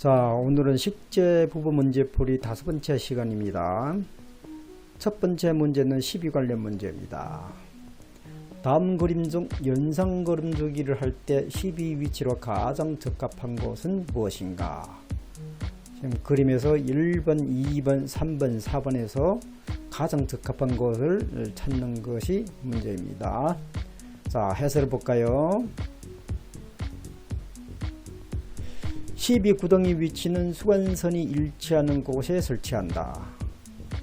자, 오늘은 식재 부분 문제풀이 다섯 번째 시간입니다. 첫 번째 문제는 시비 관련 문제입니다. 다음 그림 중 연상 걸음두기를 할 때 시비 위치로 가장 적합한 곳은 무엇인가? 지금 그림에서 1번, 2번, 3번, 4번에서 가장 적합한 곳을 찾는 것이 문제입니다. 자, 해설을 볼까요? 12 구덩이 위치는 수관선이 일치하는 곳에 설치한다.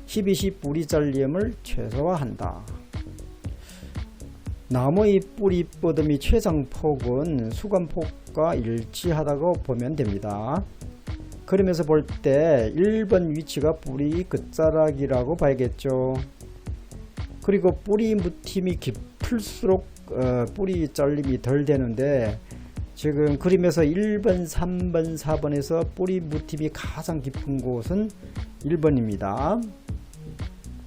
12시 뿌리 잘림을 최소화한다. 나무의 뿌리 뻗음이 최상폭은 수관폭과 일치하다고 보면 됩니다. 그러면서 볼 때 1번 위치가 뿌리 끝자락이라고 봐야겠죠. 그리고 뿌리 무팀이 깊을수록 어, 뿌리 잘림이 덜 되는데 지금 그림에서 1번, 3번, 4번에서 뿌리 무팁이 가장 깊은 곳은 1번입니다.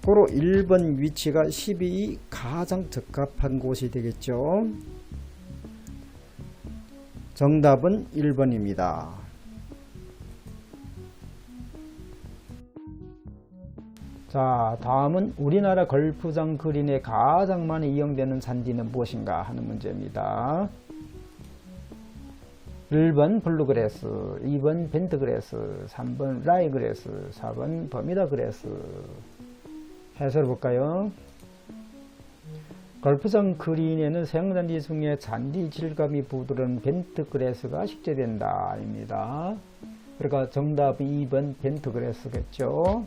고로 1번 위치가 12이 가장 적합한 곳이 되겠죠. 정답은 1번입니다. 자, 다음은 우리나라 걸프장 그린에 가장 많이 이용되는 잔디는 무엇인가 하는 문제입니다. 1번 블루그래스, 2번 벤트그래스, 3번 라이그래스, 4번 버미다그래스. 해설 볼까요? 골프장 그린에는 사용잔디 중에 잔디 질감이 부드러운 벤트그래스가 식재된다. 입니다. 그러니까 정답 2번 벤트그래스겠죠.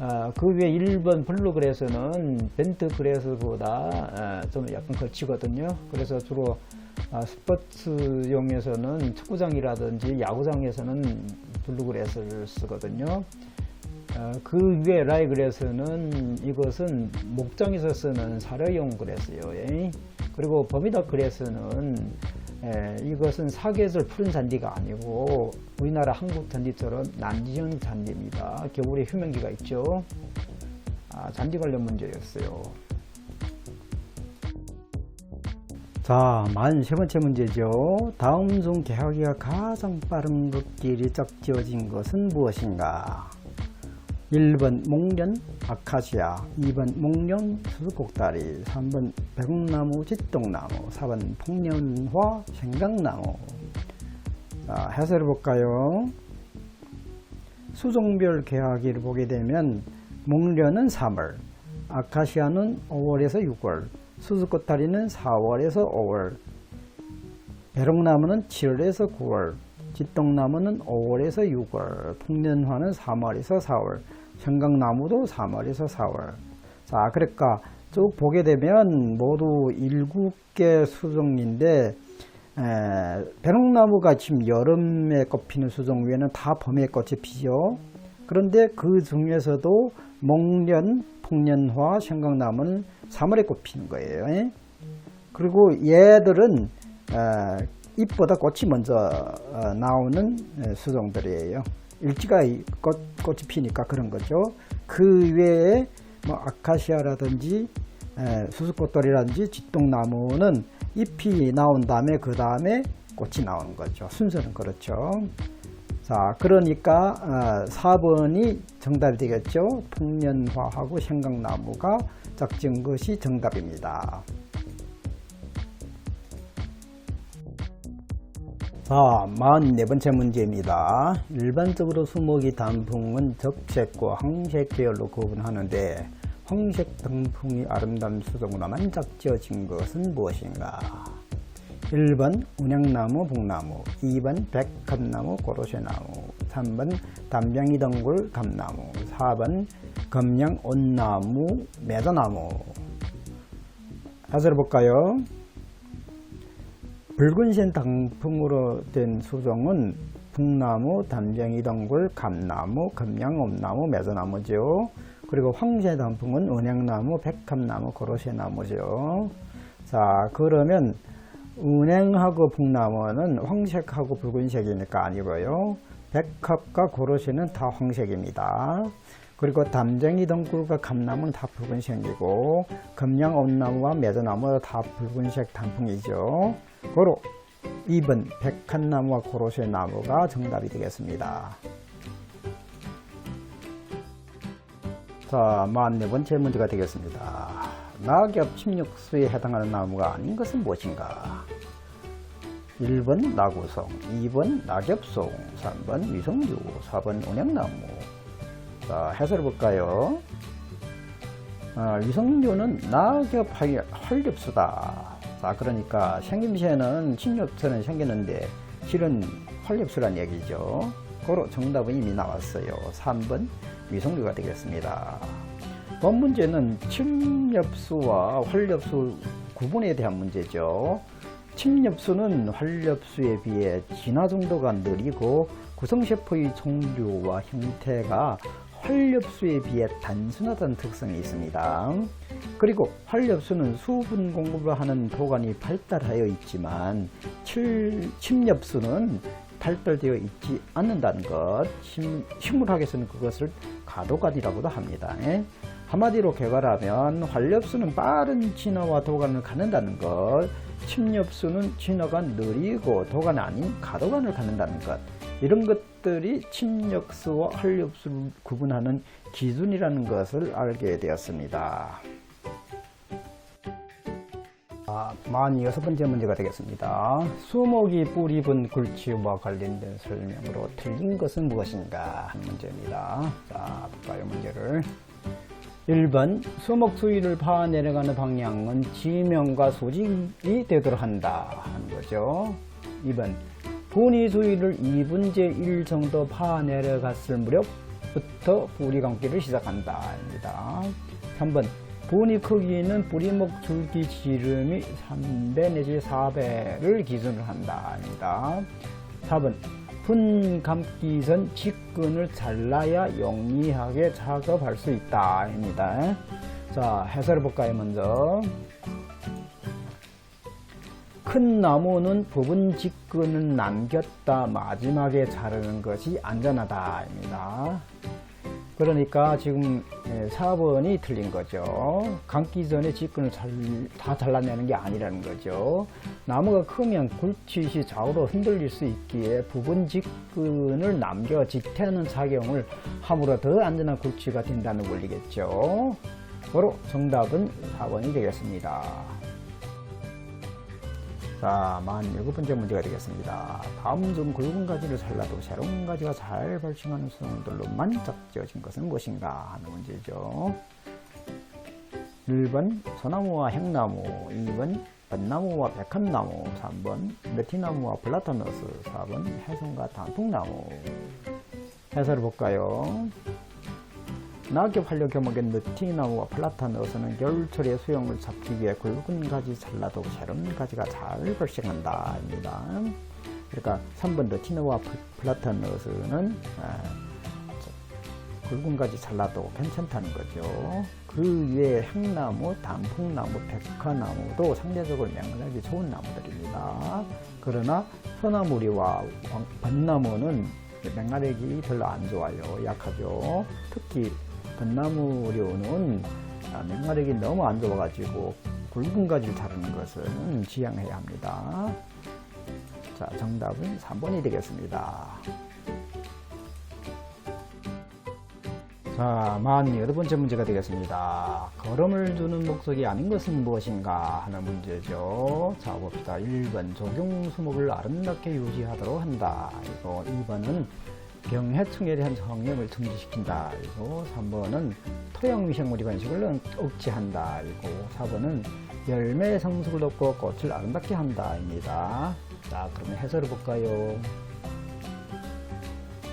아, 그 위에 1번 블루그래스는 벤트그래스보다 아, 좀 약간 거치거든요. 그래서 주로 아, 스포츠용에서는 축구장이라든지 야구장에서는 블루그래스를 쓰거든요. 아, 그 위에 라이그래스는 이것은 목장에서 쓰는 사료용 그래스요. 예. 그리고 버미다 그래스는 예, 이것은 사계절 푸른 잔디가 아니고 우리나라 한국 잔디처럼 난지형 잔디입니다. 겨울에 휴면기가 있죠. 아, 잔디 관련 문제였어요. 자, 만 세 번째 문제죠. 다음 중 개화기가 가장 빠른 걷길이 짝지어진 것은 무엇인가? 1번 목련, 아카시아, 2번 목련, 수수꼭다리, 3번 백나무, 짓동나무, 4번 폭년화, 생강나무. 자, 해설해 볼까요? 수종별 개화기를 보게 되면 목련은 3월, 아카시아는 5월에서 6월, 수수꽃다리는 4월에서 5월, 배롱나무는 7월에서 9월, 짓동나무는 5월에서 6월, 풍년화는 3월에서 4월, 생강나무도 3월에서 4월. 자, 그러니까 쭉 보게 되면 모두 7개 수종인데 에, 배롱나무가 지금 여름에 꽃 피는 수종 외에는 다 봄에 꽃이 피죠. 그런데 그 중에서도 목련, 풍년화, 생강나무는 3월에 꽃 피는 거예요. 예? 그리고 얘들은 어, 잎보다 꽃이 먼저 어, 나오는 에, 수종들이에요. 일지가 이 꽃, 꽃이 피니까 그런 거죠. 그 외에 뭐 아카시아라든지 에, 수수꽃돌이라든지 짓동나무는 잎이 나온 다음에 그 다음에 꽃이 나오는 거죠. 순서는 그렇죠. 자, 그러니까 어, 4번이 정답이 되겠죠. 풍년화하고 생강나무가 짝진 것이 정답입니다. 자, 44번째 문제입니다. 일반적으로 수목이 단풍은 적색과 황색 계열로 구분하는데 황색 단풍이 아름다운 수종으로만 짝지어진 것은 무엇인가? 1번 운양나무, 북나무 2번 백합나무, 고로쇠나무 3번 담양이 덩굴, 감나무 4번 검양, 온나무, 매도나무 해설해 볼까요? 붉은색 단풍으로 된 수종은 북나무, 담쟁이 덩굴, 감나무, 금양, 옴나무, 매도나무죠. 그리고 황색 단풍은 은행나무, 백합나무, 고로쇠나무죠. 자, 그러면 은행하고 북나무는 황색하고 붉은색이니까 아니고요. 백합과 고로쇠는 다 황색입니다. 그리고 담쟁이 덩굴과 감나무는 다 붉은색이고 금양, 옴나무와 매도나무 다 붉은색 단풍이죠. 고로 2번 백한나무와 고로쇠 나무가 정답이 되겠습니다. 자, 44번째 문제가 되겠습니다. 낙엽 침략수에 해당하는 나무가 아닌 것은 무엇인가? 1번 나구송, 2번 낙엽송, 3번 위성류, 4번 온양나무. 자, 해설해 볼까요? 아, 위성류는 낙엽 활- 활엽수다. 자, 그러니까 생김새는 침엽처럼 생겼는데 실은 활엽수란 얘기죠. 고로 정답은 이미 나왔어요. 3번 위성류가 되겠습니다. 본 문제는 침엽수와 활엽수 구분에 대한 문제죠. 침엽수는 활엽수에 비해 진화 정도가 느리고 구성세포의 종류와 형태가 활엽수에 비해 단순하다는 특성이 있습니다. 그리고 활엽수는 수분 공급을 하는 도관이 발달하여 있지만 칠- 침엽수는 발달되어 있지 않는다는 것, 심, 식물학에서는 그것을 가도관이라고도 합니다. 예? 한마디로 개발하면 활엽수는 빠른 진화와 도관을 갖는다는 것, 침엽수는 진화가 느리고 도관 아닌 가도관을 갖는다는 것, 이런 것들이 침엽수와 활엽수를 구분하는 기준이라는 것을 알게 되었습니다. 아, 46번째 문제가 되겠습니다. 수목이 뿌리 본 굴치와 관련된 설명으로 틀린 것은 무엇인가 문제입니다. 자, 볼까요, 문제를. 1번 수목 수위를 파아 내려가는 방향은 지명과 소직이 되도록 한다 하는 거죠. 2번 분위 수위를 2분의 1 정도 파아 내려갔을 무렵부터 뿌리 감기를 시작한다 입니다. 3번 분위 크기는 뿌리목 줄기 지름이 3배 내지 4배를 기준으로 한다 입니다. 4번 분 감기 전 직근을 잘라야 용이하게 작업할 수 있다 입니다. 자, 해설해 볼까요, 먼저. 큰 나무는 부분 직근을 남겼다 마지막에 자르는 것이 안전하다 입니다. 그러니까 지금 4번이 틀린 거죠. 감기 전에 직근을 잘, 다 잘라내는 게 아니라는 거죠. 나무가 크면 굴칫이 좌우로 흔들릴 수 있기에 부분 직근을 남겨 직태하는 작용을 함으로 더 안전한 굴치가 된다는 원리겠죠. 바로 정답은 4번이 되겠습니다. 자, 만 일곱 번째 문제가 되겠습니다. 다음 중 굵은 가지를 잘라도 새로운 가지가 잘 발생하는 수동들로만 짝지어진 것은 무엇인가 하는 문제죠. 1번 소나무와 행나무, 2번 벚나무와 백합나무, 3번 느티나무와 플라타너스, 4번 해송과 단풍나무. 해설을 볼까요? 낙엽 활력 겸하게 느티나무와 플라타너스는 겨울철에 수영을 잡기 위해 굵은 가지 잘라도 새로운 가지가 잘 발생한다 입니다. 그러니까 3번 느티나무와 플라타너스는 아, 굵은 가지 잘라도 괜찮다는 거죠. 그 외에 향나무, 단풍나무, 백화나무도 상대적으로 명랑하기 좋은 나무들입니다. 그러나 소나무리와 벚나무는 맹활액이 별로 안 좋아요. 약하죠. 특히 벚나무류는 맹활액이 너무 안 좋아가지고 굵은 가지를 자르는 것은 지양해야 합니다. 자, 정답은 3번이 되겠습니다. 자, 만 여덟 번째 문제가 되겠습니다. 걸음을 주는 목적이 아닌 것은 무엇인가 하는 문제죠. 자, 봅시다. 1번 적용 수목을 아름답게 유지하도록 한다. 이거 2번은 병해충에 대한 성형을 중지시킨다. 이거 3번은 토양 미생물이 번식을 억제한다. 이거 4번은 열매 성숙을 돕고 꽃을 아름답게 한다입니다. 자, 그러면 해설해 볼까요?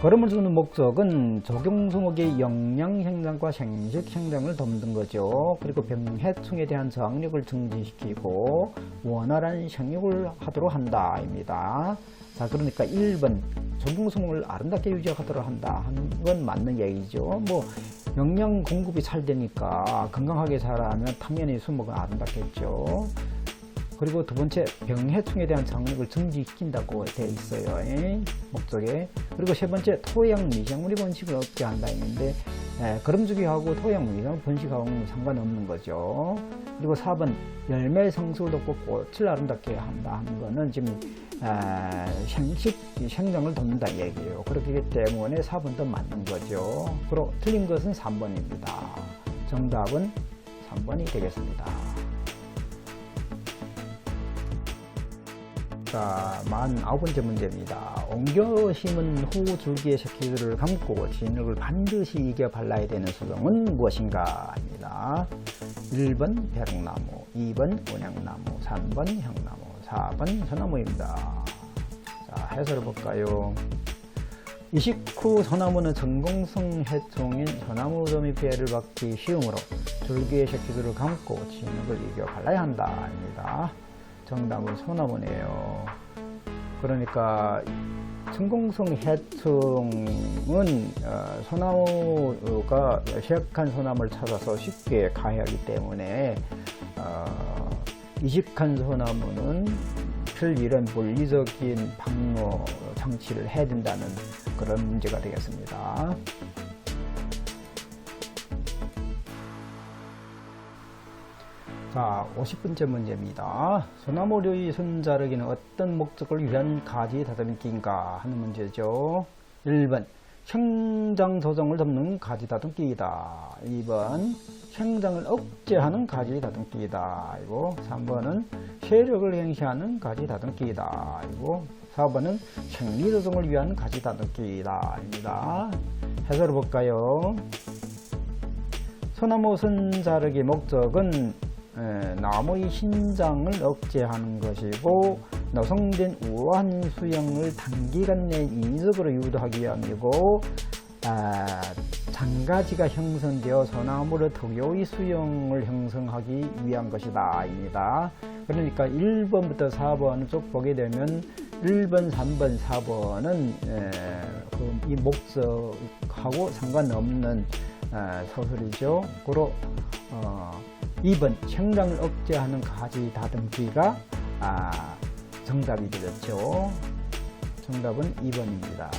걸음을 주는 목적은 적용수목의 영양 생장과 생식 생장을 돕는 거죠. 그리고 병해충에 대한 저항력을 증진시키고 원활한 생육을 하도록 한다입니다. 자, 그러니까 1번 적용수목을 아름답게 유지하도록 한다 하는 건 맞는 얘기죠. 뭐 영양 공급이 잘 되니까 건강하게 자라면 당연히 수목은 아름답겠죠. 그리고 두 번째 병해충에 대한 장력을 증진시킨다고 되어 있어요. 예, 목적에. 그리고 세 번째 토양 미생물이 번식을 얻게 한다 했는데 예, 거름주기하고 토양 미생물 번식하고는 상관없는 거죠. 그리고 4번 열매 돕고 꽃을 아름답게 한다 하는 거는 지금 아, 생식 생장을 돕는다 얘기예요. 그렇기 때문에 4번도 맞는 거죠. 그리고 틀린 것은 3번입니다. 정답은 3번이 되겠습니다. 자, 만 아홉 번째 문제입니다. 옮겨 심은 후 줄기의 새끼들을 감고 진흙을 반드시 이겨 발라야 되는 수종은 무엇인가? 입니다. 1번 벼락나무, 2번 온양나무, 3번 향나무, 4번 소나무입니다. 자, 해설해 볼까요? 이식 후 소나무는 전공성 해충인 소나무더미 피해를 받기 쉬우므로 줄기의 새끼들을 감고 진흙을 이겨 발라야 한다 입니다. 정답은 소나무네요. 그러니까 전공성 해충은 어, 소나무가 시약한 소나무를 찾아서 쉽게 가해하기 때문에 어, 이식한 소나무는 필일은 물리적인 방어 장치를 해야 된다는 그런 문제가 되겠습니다. 자, 50번째 문제입니다. 소나무류의 손자르기는 어떤 목적을 위한 가지 다듬기인가 하는 문제죠. 1번, 생장 조정을 돕는 가지 다듬기이다. 2번, 생장을 억제하는 가지 다듬기이다. 이고 3번은 세력을 행시하는 가지 다듬기이다. 이고 4번은 생리 조정을 위한 가지 다듬기이다. 입니다. 해설해 볼까요? 소나무 손자르기 목적은 에, 나무의 신장을 억제하는 것이고 노성된 우한 수영을 단기간 내 인위적으로 유도하기 위함이고 아, 장가지가 형성되어 소나무를 특유의 수영을 형성하기 위한 것이다 입니다. 그러니까 1번부터 4번을 쭉 보게 되면 1번, 3번, 4번은 그이 목적하고 상관없는 에, 서술이죠. 고로 어, 2번 생장을 억제하는 가지 다듬기가 아, 정답이 되겠죠. 정답은 2번입니다.